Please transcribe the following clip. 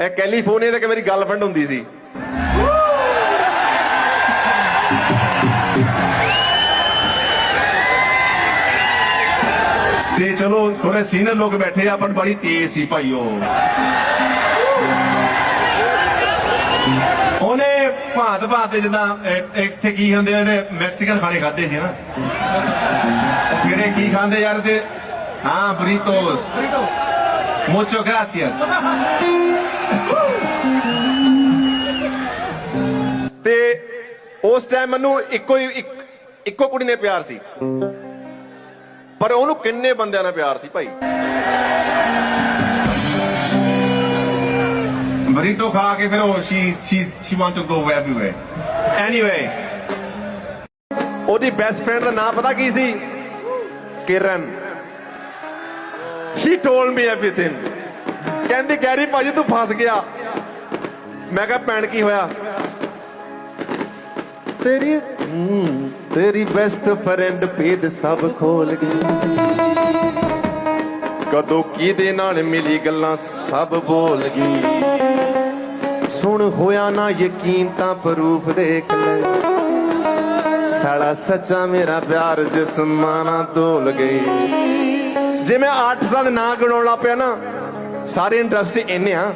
ਇਹ ਕੈਲੀਫੋਰਨੀਆ ਤੇ ਕਿ ਮੇਰੀ ਗਰਲਫ੍ਰੈਂਡ ਹੁੰਦੀ ਸੀ। ਤੇ ਚਲੋ ਥੋੜੇ ਸੀਨੀਅਰ ਲੋਕ ਬੈਠੇ ਆ ਪਰ ਬੜੀ ਤੇਜ਼ ਸੀ ਭਾਈਓ ਉਹਨੇ ਭਾਂਤ ਭਾਂਤ ਦੇ ਜਿੱਦਾਂ ਇੱਥੇ ਕੀ ਹੁੰਦੇ ਆ ਜਿਹੜੇ ਮੈਕਸੀਕਨ ਖਾਣੇ ਖਾਦੇ ਸੀ ਨਾ। ਉਹ ਕਿਹੜੇ ਕੀ ਖਾਂਦੇ ਯਾਰ ਤੇ? ਹਾਂ ਬਰੀਟੋਸ ਮੁਚੋ ਗ੍ਰਾਸੀਅਸ ਤੇ ਉਸ ਟਾਈਮ ਮੈਨੂੰ ਇੱਕੋ ਹੀ ਇੱਕ- ਕੁੜੀ ਨੇ ਪਿਆਰ ਸੀ। ਪਰ ਉਹਨੂੰ ਕਿੰਨੇ ਬੰਦਿਆਂ ਨਾਲ ਪਿਆਰ ਸੀ ਭਾਈ? ਬਰੀਟੋ ਖਾ ਕੇ ਫਿਰ ਉਹ she she she want to go everywhere anyway ਉਹਦੀ ਬੈਸਟ ਫਰੈਂਡ ਦਾ ਨਾਮ ਪਤਾ ਕੀ ਸੀ? Kiran. She told me everything ਕਹਿੰਦੀ, ਗੈਰੀ ਭਾਜੀ, ਤੂੰ ਫਸ ਗਿਆ। ਮੈਂ ਕਿਹਾ, ਭੈਣ, ਕੀ ਹੋਇਆ? ਤੇਰੀ ਤੇਰੀ ਬੈਸਟ ਫਰੈਂਡ ਭੇਦ ਸਭ ਖੋਲ ਗਈ। ਕਦੋਂ ਕਿਹਦੇ ਨਾਲ ਮਿਲੀ ਗੱਲਾਂ ਸਭ ਬੋਲ ਗਈ। ਸੁਣ ਹੋਇਆ ਨਾ ਯਕੀਨ ਤਾਂ ਪ੍ਰੂਫ ਦੇਖ ਲੈ। ਸਾਲਾ ਸੱਚਾ ਮੇਰਾ ਪਿਆਰ ਜਿਸਮਾਨਾ ਤੋਲ ਗਈ। ਜੇ ਮੈਂ 8 ਸਾਲ ਨਾ ਗਣਾਉਣ ਲੱਗ ਪਿਆ ਨਾ ਸਾਰੇ ਇੰਟਰਸਟ ਇੰਨੇ ਆ।